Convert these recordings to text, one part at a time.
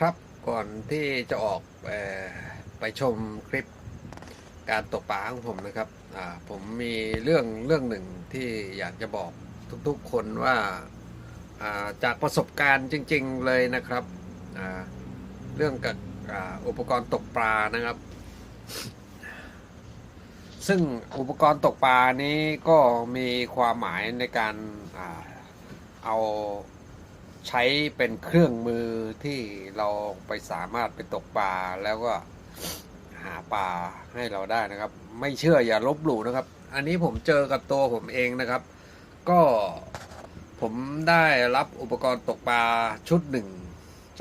ครับก่อนที่จะออกอไปชมคลิปการตกปลาของผมนะครับผมมีเรื่องเรื่องหนึ่งที่อยากจะบอกทุกๆคนว่าาจากประสบการณ์จริง ๆเลยนะครับเรื่องกับอ,อุปกรณ์ตกปลานะครับ ซึ่งอุปกรณ์ตกปลานี้ก็มีความหมายในการอาเอา ใช้เป็นเครื่องมือที่เราไปสามารถไปตกปลาแล้วก็หาปลาให้เราได้นะครับ ไม่เชื่ออย่าลบหลู่นะครับ อันนี้ผมเจอกับตัวผมเองนะครับ ก็ผมได้รับอุปกรณ์ตกปลาชุดหนึ่ง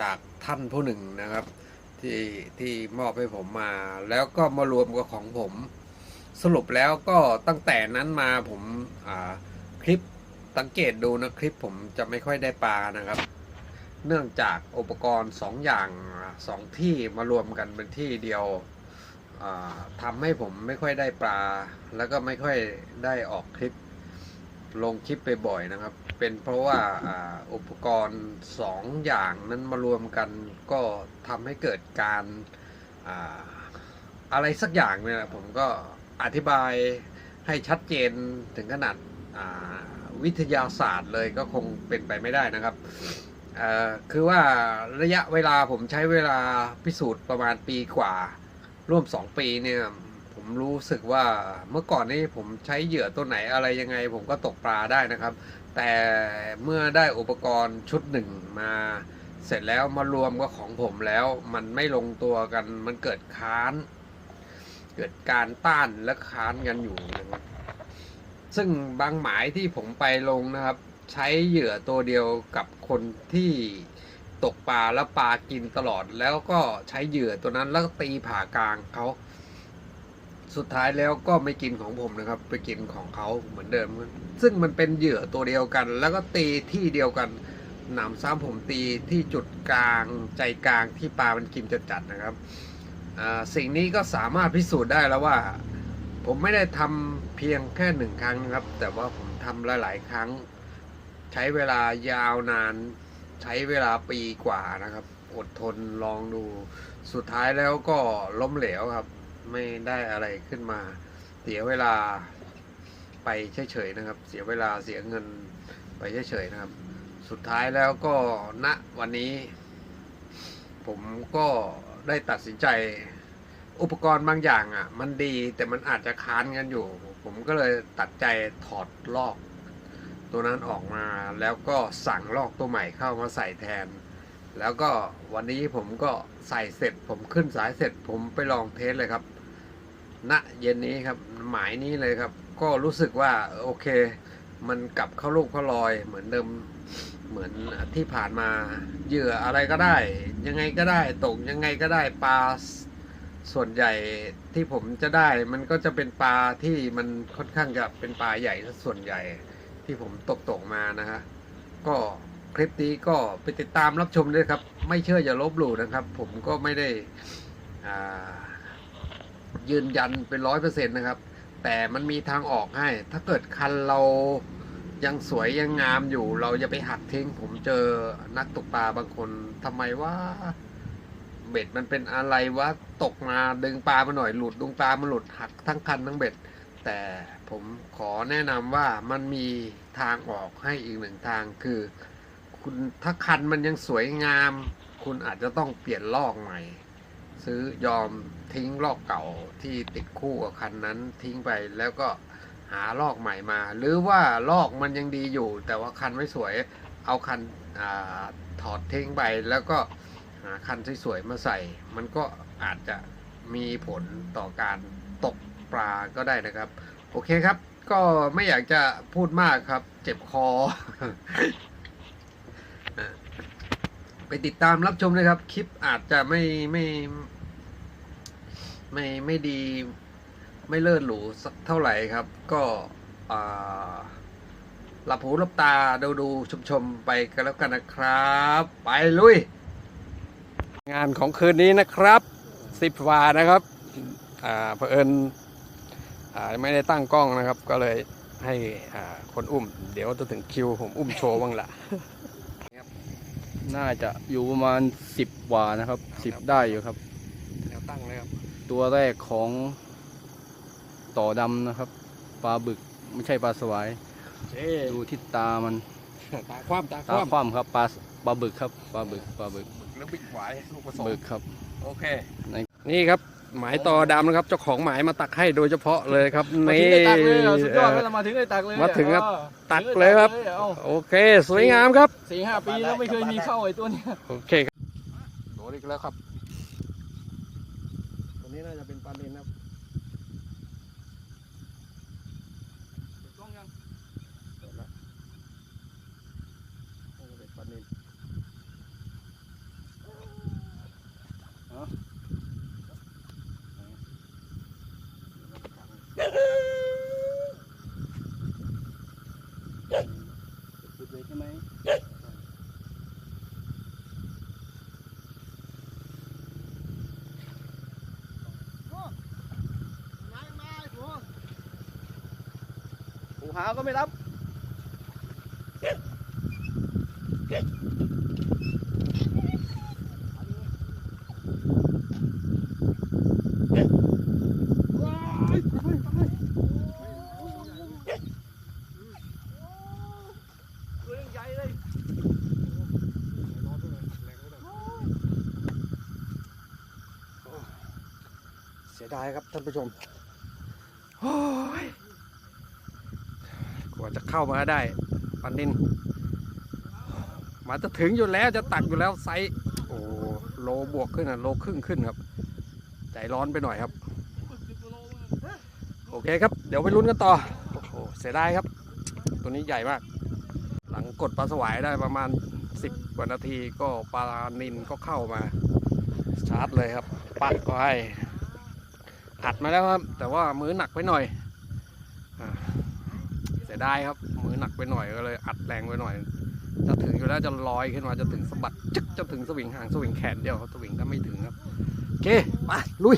จากท่านผู้หนึ่งนะครับ ที่ที่มอบให้ผมมา แล้วก็มารวมกับของผม สรุปแล้วก็ตั้งแต่นั้นมาผมอ่าคลิป สังเกตดูนะคลิปผมจะไม่ค่อยได้ปลานะครับ เนื่องจากอุปกรณ์สองอย่างสองที่มารวมกันเป็นที่เดียวอ่าทำให้ผมไม่ค่อยได้ปลา แล้วก็ไม่ค่อยได้ออกคลิปลงคลิปไปบ่อยนะครับ เป็นเพราะว่าอ,อุปกรณ์สองอย่างนั้นมารวมกันก็ทำให้เกิดการออะไรสักอย่างเนี่ยผมก็อธิบายให้ชัดเจนถึงขนาดอ่า วิทยาศาสตร์เลยก็คงเป็นไปไม่ได้นะครับคือว่าระยะเวลาผมใช้เวลาพิสูจน์ประมาณปีกว่า ร่วม 2 ปีเนี่ยผมรู้สึกว่าเมื่อก่อนนี้ผมใช้เหยื่อตัวไหนอะไรยังไง ผมก็ตกปลาได้นะครับ แต่เมื่อได้อุปกรณ์ชุดหนึ่งมาเสร็จแล้วมารวมกับของผมแล้ว มันไม่ลงตัวกันมันเกิดค้าน เกิดการต้านและค้านกันอยู่นะครับ ซึ่งบางหมายที่ผมไปลงนะครับ ใช้เหยื่อตัวเดียวกับคนที่ตกปลาแล้วปลากินตลอด แล้วก็ใช้เหยื่อตัวนั้นแล้วตีผ่ากลางเขาสุดท้ายแล้วก็ไม่กินของผมนะครับ ไปกินของเขาเหมือนเดิม ซึ่งมันเป็นเหยื่อตัวเดียวกัน แล้วก็ตีที่เดียวกันหนำซ้ำผมตีที่จุดกลางใจกลางที่ปลามันกินจัดๆนะครับสิ่งนี้ก็สามารถพิสูจน์ได้แล้วว่า ผมไม่ได้ทำเพียงแค่หนึ่งครั้งนะครับ แต่ว่าผมทำหลาย ๆ ครั้ง ใช้เวลายาวนาน ใช้เวลาปีกว่านะครับ อดทนลองดู สุดท้ายแล้วก็ล้มเหลวครับ ไม่ได้อะไรขึ้นมา เสียเวลาไปเฉย ๆ นะครับ เสียเวลาเสียเงินไปเฉย ๆ นะครับ สุดท้ายแล้วก็ณวันนี้ ผมก็ได้ตัดสินใจ อุปกรณ์บางอย่างอะ มันดีแต่มันอาจจะค้านกันอยู่ ผมก็เลยตัดใจถอดลอก ตัวนั้นออกมาแล้วก็สั่งลอกตัวใหม่เข้ามาใส่แทน แล้วก็วันนี้ผมก็ใส่เสร็จ ผมขึ้นสายเสร็จ ผมไปลองเทสเลยครับณเย็นนี้ครับ หมายนี้เลยครับ ก็รู้สึกว่าโอเค มันกลับเข้าลูกเข้ารอยเหมือนเดิมเหมือนที่ผ่านมาเหยื่ออะไรก็ได้ ยังไงก็ได้ตกยังไงก็ได้ปลา ส่วนใหญ่ที่ผมจะได้มันก็จะเป็นปลาที่มันค่อนข้างจะเป็นปลาใหญ่ส่วนใหญ่ที่ผมตกตกมานะฮะก็คลิปนี้ก็ไปติดตามรับชมด้วยครับ ไม่เชื่ออย่าลบหลู่นะครับ ผมก็ไม่ได้ยืนยันเป็นร้อยเปอร์เซ็นต์นะครับ แต่มันมีทางออกให้ ถ้าเกิดคันเรายังสวยยังงามอยู่ เราจะไปหักทิ้ง ผมเจอนักตกปลาบางคนทำไมว่า เบ็ดมันเป็นอะไรวะตกมาดึงปลามาหน่อยหลุดดึงปลามันหลุดหักทั้งคันทั้งเบ็ด แต่ผมขอแนะนำว่ามันมีทางออกให้อีกหนึ่งทางคือ คุณถ้าคันมันยังสวยงาม คุณอาจจะต้องเปลี่ยนลอกใหม่ ซื้อยอมทิ้งลอกเก่าที่ติดคู่กับคันนั้นทิ้งไปแล้วก็หาลอกใหม่มา หรือว่าลอกมันยังดีอยู่ แต่ว่าคันไม่สวยเอาคันอถอดทิ้งไปแล้วก็ หาคันสวยๆมาใส่ มันก็อาจจะมีผลต่อการตกปลาก็ได้นะครับ โอเคครับ ก็ไม่อยากจะพูดมากครับ เจ็บคอ ไปติดตามรับชมเลยครับ คลิปอาจจะไม่ไม่ไม่ไม่ดีไม่เลิศหรูสักเท่าไหร่ครับ ก็หลับหูหลับตาดูดูชมชมๆไปกันแล้วกันนะครับ ไปลุย งานของคืนนี้นะครับสิบวานะครับอ่าเผอิญอ่าไม่ได้ตั้งกล้องนะครับ ก็เลยให้อ่าคนอุ้ม เดี๋ยวจะถึงคิวผมอุ้มโชว์บ้างละครับน่าจะอยู่ประมาณสิบกว่านะครับสิบได้อยู่ครับแนวตั้งเลยครับ ตัวแรกของต่อดำนะครับปลาบึกไม่ใช่ปลาสวายเจ๊ดูที่ตามันตาคว่ำตาคตาว่ำคว่ำครับปลาปลาบึกครับปลาบึกปลาบึก แล้วบิ๊กหวายลูกผสมบึกครับ โอเคในนี่ครับหมายต่อดำนะครับเจ้าของหมายมาตักให้โดยเฉพาะเลยครับมาถึนี่งได้ตักเลยเหรอสุดยอดเลยมาถึงได้ตักเลยมาถึงครับออตักเลยครับถึงได้ตักเอาโอเค สวยงามครับสี่ห้าปีแล้วไม่เคยมีเข้าไอ้ตัวเนี้ยโอเคครับโดนอีกแล้วครับตัวนี้น่าจะเป็นปลาเนนครับ เปิดแล้วโอ้เป็นปลาเนน สุดเลยใช่ไหม ปูหาก็ไม่รับ ตัวใหญ่เลย เสียดาย ครับท่านผู้ชมโอ้ยกว่าจะเข้ามาได้ปันนินมาจะถึงอยู่แล้วจะตักอยู่แล้วไซส์โอ้โลบวกขึ้นอะโลครึ่งขึ้นครับ ใจร้อนไปหน่อยครับ โอเคครับ เดี๋ยวไปลุ้นกันต่อโอ้โหเสียดายครับ ตัวนี้ใหญ่มาก หลังกดปลาสวายได้ประมาณ 10กว่านาทีก็ปลานินก็เข้ามาชาร์จเลยครับ ปักก็ให้ อัดมาแล้วครับ แต่ว่ามือหนักไปหน่อยเสียดายครับ มือหนักไปหน่อยก็เลย อัดแรงไปหน่อย จะถึงอยู่แล้วจะลอยขึ้นมาจะถึงสะบัดจึ๊กจะถึงสวิงหางสวิงแขนเดียวสวิงก็ไม่ถึงครับโอเคไปลุย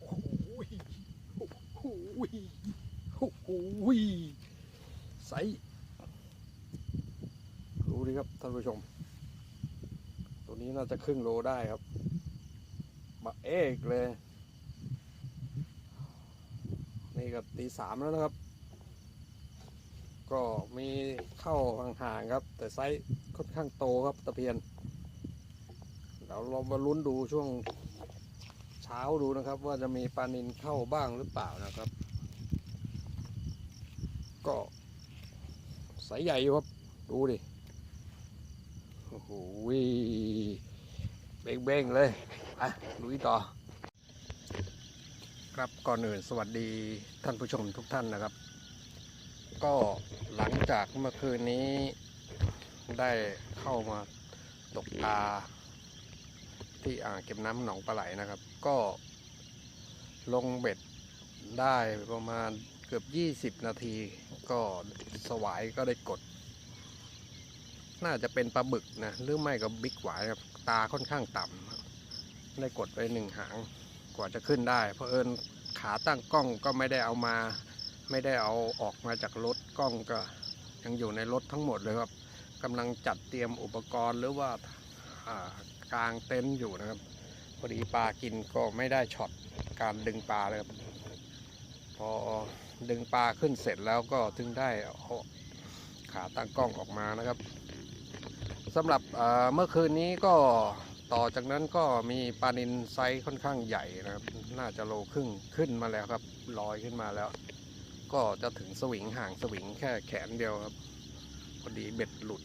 โอ้ยโอ้ โหโอ้โหใสรู้ดีครับท่านผู้ชม ตัวนี้น่าจะครึ่งโลได้ครับ มาเอกเลย นี่ก็ตีสามแล้วนะครับ ก็มีเข้าห่างๆครับ แต่ไซส์ค่อนข้างโตครับตะเพียนเดี๋ยวเรามาลุ้นดูช่วงเช้าดูนะครับ ว่าจะมีปลานินเข้าบ้างหรือเปล่านะครับ ก็สายใหญ่อยู่ครับ ดูดิ โอ้โหเบ้งๆเลยไปลุยต่อ ครับก่อนอื่นสวัสดีท่านผู้ชมทุกท่านนะครับ ก็หลังจากเมื่อคืนนี้ได้เข้ามาตกปลาที่อ่างเก็บน้ำหนองปลาไหลนะครับ ก็ลงเบ็ดได้ประมาณเกือบ 20 นาที ก็สวายก็ได้กด น่าจะเป็นปลาบึกนะหรือไม่ก็บิ๊กหวายครับตาค่อนข้างต่ำได้กดไปหนึ่งหางกว่าจะขึ้นได้ เพราะเอิญขาตั้งกล้องก็ไม่ได้เอามา ไม่ได้เอาออกมาจากรถกล้องก็ยังอยู่ในรถทั้งหมดเลยครับกำลังจัดเตรียมอุปกรณ์หรือว่าอ่ากลางเต็นท์อยู่นะครับพอดีปลากินก็ไม่ได้ช็อตการดึงปลาเลยครับพอ ดึงปลาขึ้นเสร็จแล้วก็ถึงได้เอาขาตั้งกล้องออกมานะครับสำหรับเอ่อเมื่อคืนนี้ก็ต่อจากนั้นก็มีปลานินไซส์ค่อนข้างใหญ่นะครับ น่าจะโลครึ่งขึ้นมาแล้วครับลอยขึ้นมาแล้ว ก็จะถึงสวิงห่างสวิงแค่แขนเดียวครับพอดีเบ็ดหลุด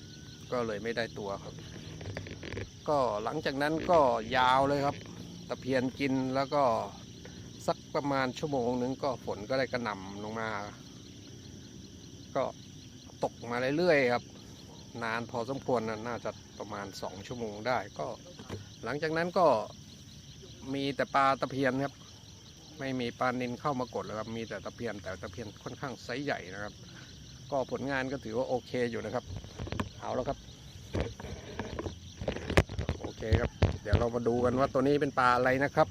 ก็เลยไม่ได้ตัวครับ ก็หลังจากนั้นก็ยาวเลยครับ ตะเพียนกินแล้วก็ สักประมาณชั่วโมงนึงก็ฝนก็ได้กระหน่ำลงมา ก็ตกมาเรื่อยๆครับ นานพอสมควรนะน่าจะประมาณ2ชั่วโมงได้ก็ หลังจากนั้นก็มีแต่ปลาตะเพียนครับ ไม่มีปลานินเข้ามากดแล้วครับมีแต่ตะเพียนแต่ตะเพียนค่อนข้างไซส์ใหญ่นะครับ ก็ผลงานก็ถือว่าโอเคอยู่นะครับ เอาแล้วครับโอเคครับ เดี๋ยวเรามาดูกันว่าตัวนี้เป็นปลาอะไรนะครับ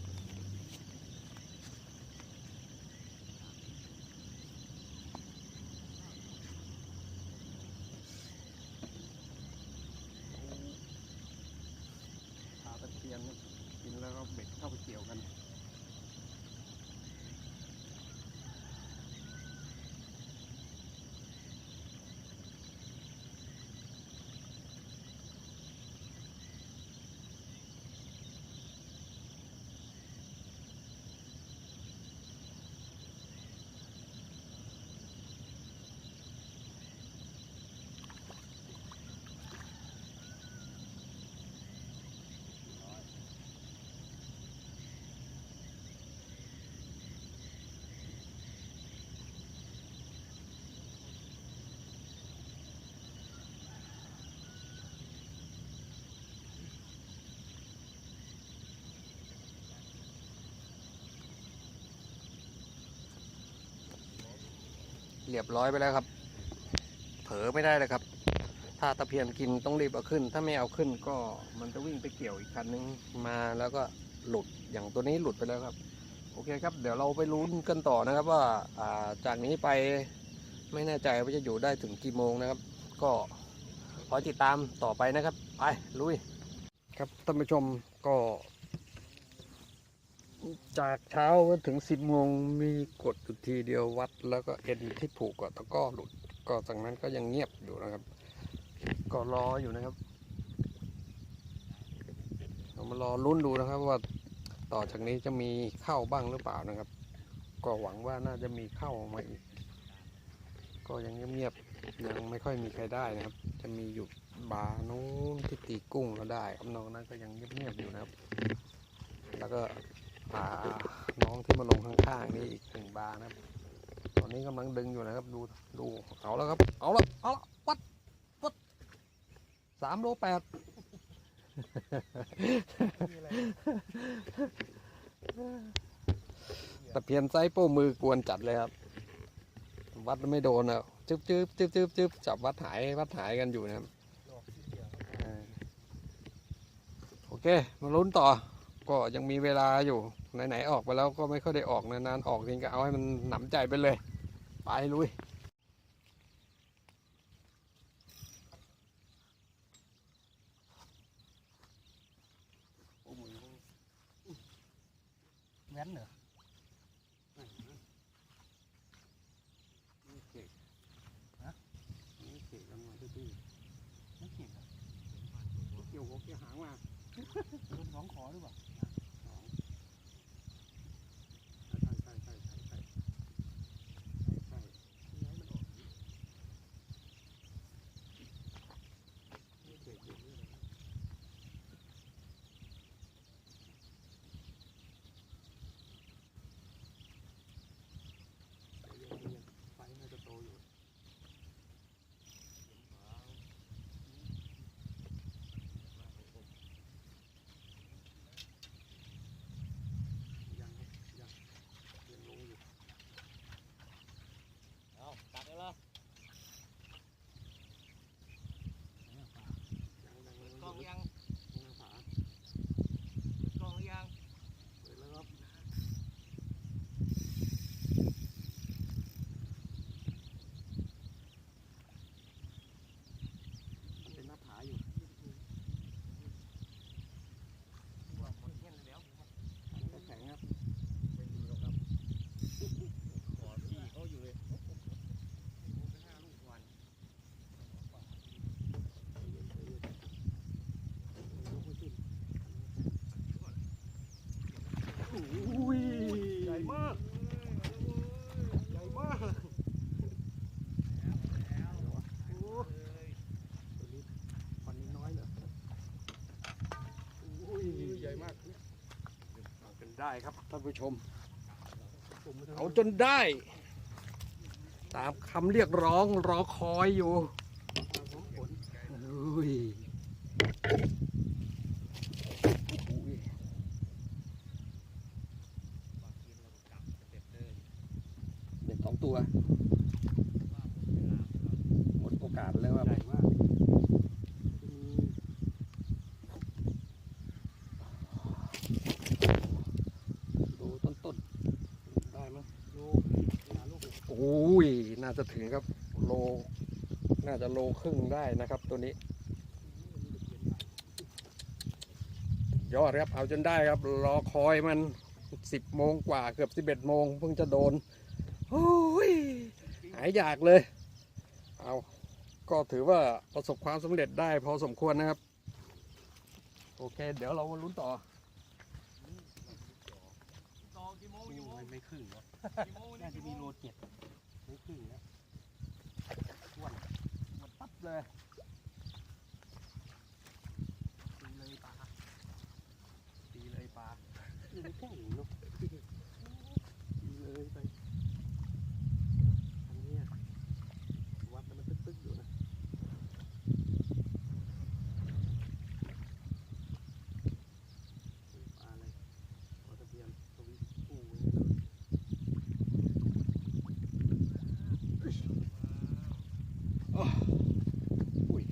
ปลาตะเพียนครับกินแล้วก็เบ็ดเข้าไปเกี่ยวกัน เรียบร้อยไปแล้วครับ เผลอไม่ได้เลยครับ ถ้าตะเพียนกินต้องรีบเอาขึ้น ถ้าไม่เอาขึ้นก็มันจะวิ่งไปเกี่ยวอีกคันนึงมาแล้วก็หลุดอย่างตัวนี้หลุดไปแล้วครับ โอเคครับ เดี๋ยวเราไปลุ้นกันต่อนะครับว่าอ่าจากนี้ไปไม่แน่ใจว่าจะอยู่ได้ถึงกี่โมงนะครับ ก็ขอติดตามต่อไปนะครับ ไปลุยครับท่านผู้ชมก็ จากเช้าถึงสิบโมงมีกดอยู่ทีเดียววัด แล้วก็เอ็นที่ผูกกับตะก้อหลุด ก็จากนั้นก็ยังเงียบอยู่นะครับ ก็รออยู่นะครับเรามารอลุ้นดูนะครับว่าต่อจากนี้จะมีเข้าบ้างหรือเปล่านะครับ ก็หวังว่าน่าจะมีเข้ามาอีก ก็ยังเงียบๆยังไม่ค่อยมีใครได้นะครับ จะมีอยู่บาร์นู้นที่ตีกุ้งก็ได้ครับนอกนั้นก็ยังเงียบๆอยู่นะครับ แล้วก็ อ่าน้องที่มาลงข้างๆนี่อีกหนึ่งบาร์นะครับ ตอนนี้กำลังดึงอยู่นะครับ ดูดูเอาแล้วครับ เอาแล้วเอาแล้ววัดวัดสามโลแปดตะเพียนไซส์โป้มือกวนจัดเลยครับ วัดไม่โดนอะจึ๊บจึ๊บจึ๊บจึ๊บจึ๊บจับวัดหายวัดหายกันอยู่นะครับ โอเค มาลุ้นต่อ ก็ยังมีเวลาอยู่ไหนๆออกไปแล้วก็ไม่ค่อยได้ออกนานๆออกจริงก็เอาให้มันหนำใจไปเลย ไปลุยแว้นเหรอนี่เก่งนะนี่เก่งกันมาที่ที่ไม่เกี่ยวเกี่ยวหัวเกี่ยวหางมาโดนของขอหรือเปล่า ได้ครับท่านผู้ชมผมไม่เอาจนได้ ตามคำเรียกร้องรอคอยอยู่ผมผลอุ้ยอุ้ยเป็นสองตัว หมดโอกาสแล้วว่า ใหญ่มากอืม ดูต้นต้นๆได้มั้ย โลหนาลูก โอ้ย น่าจะถึงครับโล น่าจะโลครึ่งได้นะครับตัวนี้ ยอดครับเอาจนได้ครับ รอคอยมันสิบโมงกว่าเกือบสิบเอ็ดโมงเพิ่งจะโดนโอ้ยหายอยากเลย เอาก็ถือว่าประสบความสำเร็จได้พอสมควรนะครับ โอเค เดี๋ยวเรามาลุ้นต่อต่อกี่โมงกี่โมงไม่ครึ่งหรอกน่าจะมีโลเจ็ด ไม่ครึ่งนะอ้วนหมดปั๊บเลยตีเลยปลาตีเลยปลาไม่แค่หนึ่งลูกตีเลยไปอันเนี้ยวัดแล้วมันตึ๊กๆอยู่นะปลาอะไรปลาตะเพียนตะวิปูอย่างเงี้ยเลย อุ้ย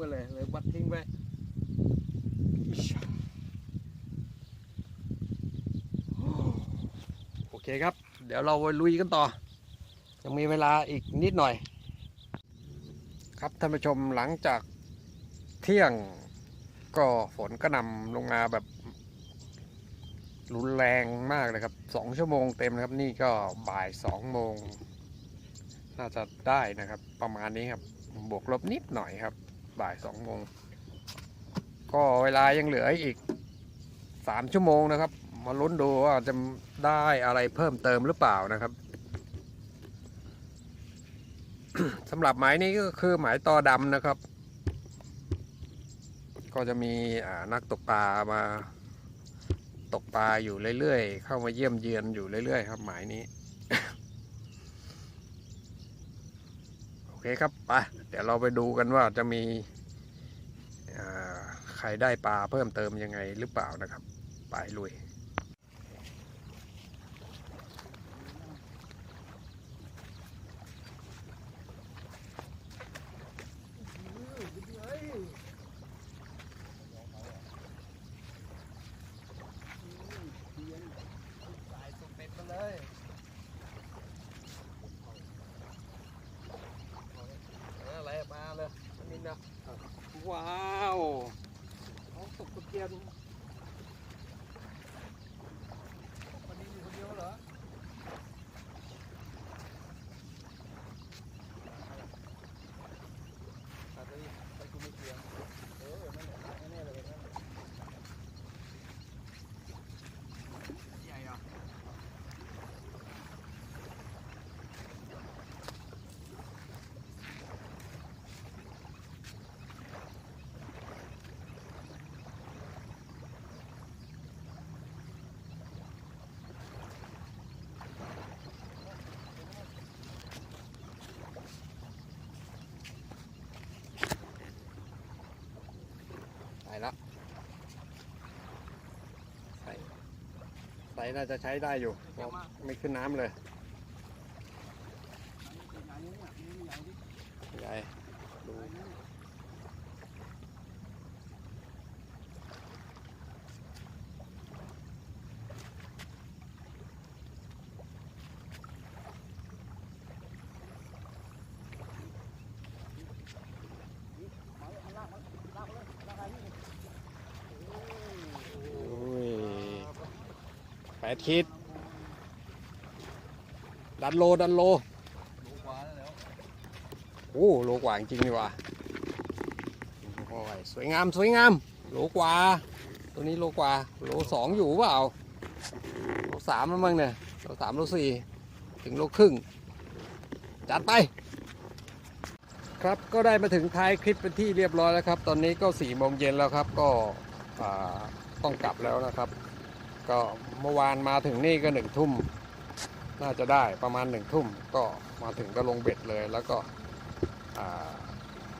กินพร้อมๆกันเลยเลยวัดทิ้งไปอิชาโอเคครับ เดี๋ยวเราไปลุยกันต่อ ยังมีเวลาอีกนิดหน่อย ครับท่านผู้ชมหลังจากเที่ยงก็ฝนก็นำลงมาแบบรุนแรงมากเลยครับสองชั่วโมงเต็มนะครับ นี่ก็บ่ายสองโมง น่าจะได้นะครับ ประมาณนี้ครับ บวกลบนิดหน่อยครับ บ่ายสองโมงก็เวลายังเหลืออีกสามชั่วโมงนะครับ มาลุ้นดูว่าจะได้อะไรเพิ่มเติมหรือเปล่านะครับสำหรับหมายนี้ก็คือหมายต่อดำนะครับ ก็จะมีนักตกปลามาตกปลาอยู่เรื่อยๆ เข้ามาเยี่ยมเยือนอยู่เรื่อยๆ ครับหมายนี้ โอ เคครับไปเดี๋ยวเราไปดูกันว่าจะมีใครได้ปลาเพิ่มเติมยังไงหรือเปล่านะครับ ไปลุย สายตกเป็ดมาเลย อะไรมาเลยมินนะว้าว เขาตกตะเกียนวันนี้อยู่คนเดียวเหรอ อาจจะไปกูไม่เสียงเออนั่นแหละแน่ๆเลยนั่นแหละ ใหญ่อะ ไปละใส่ ใส่น่าจะใช้ได้อยู่เพราะไม่ขึ้นน้ำเลย ใหญ่เนี่ยนี่ใหญ่ดิ ใหญ่ดู ใหญ่เนี่ย อุ้ย แปดขีดดันโลดันโลโลกว่าแล้วโอ้โลกว่าจริงๆนี่ว่ะโอ้ยสวยงามสวยงาม โลกว่า ตัวนี้โลกว่า โลสองอยู่เปล่า โลสามแล้วมั้งเนี่ย โลสามโลสี่ถึงโลครึ่ง จัดไป ครับก็ได้มาถึงท้ายคลิปเป็นที่เรียบร้อยแล้วครับ ตอนนี้ก็สี่โมงเย็นแล้วครับก็ต้องกลับแล้วนะครับ ก็เมื่อวานมาถึงนี่ก็หนึ่งทุ่ม น่าจะได้ประมาณหนึ่งทุ่ม ก็มาถึงก็ลงเบ็ดเลย แล้วก็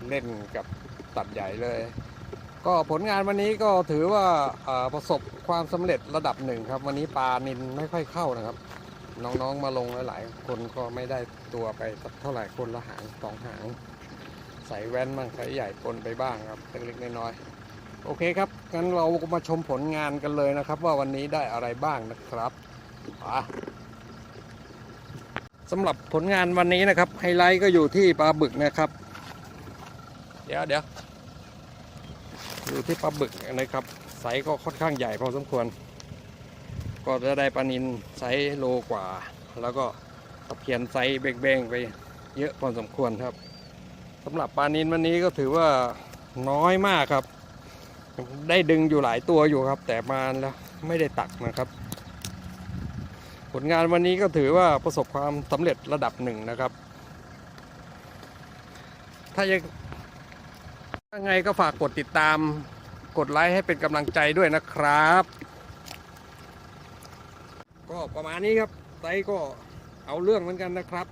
เล่นกับตัดใหญ่เลย ก็ผลงานวันนี้ก็ถือว่าอ่าประสบความสำเร็จระดับหนึ่งครับ วันนี้ปลานินไม่ค่อยเข้านะครับ น้องๆมาลงหลายๆคนก็ไม่ได้ตัวไปสักเท่าไหร่คนละหางสองหางใส่แว่นบ้างใส่ใหญ่ปนไปบ้างครับเล็กๆน้อยๆ โอเคครับงั้นเรามาชมผลงานกันเลยนะครับ ว่าวันนี้ได้อะไรบ้างนะครับสำหรับผลงานวันนี้นะครับไฮไลท์ก็อยู่ที่ปลาบึกนะครับ เดี๋ยวเดี๋ยวอยู่ที่ปลาบึกนะครับไซส์ก็ค่อนข้างใหญ่พอสมควร ก็จะได้ปลานินไซส์โลกว่า แล้วก็ตะเพียนไซส์เบ้งๆไปเยอะพอสมควรครับสำหรับปลานินวันนี้ก็ถือว่าน้อยมากครับ ได้ดึงอยู่หลายตัวอยู่ครับ แต่มาแล้วไม่ได้ตักนะครับ ผลงานวันนี้ก็ถือว่าประสบความสำเร็จระดับหนึ่งนะครับ ถ้ายังยังไงก็ฝากกดติดตามกดไลค์ให้เป็นกำลังใจด้วยนะครับ ก็ประมาณนี้ครับไซก็เอาเรื่องเหมือนกันนะครับ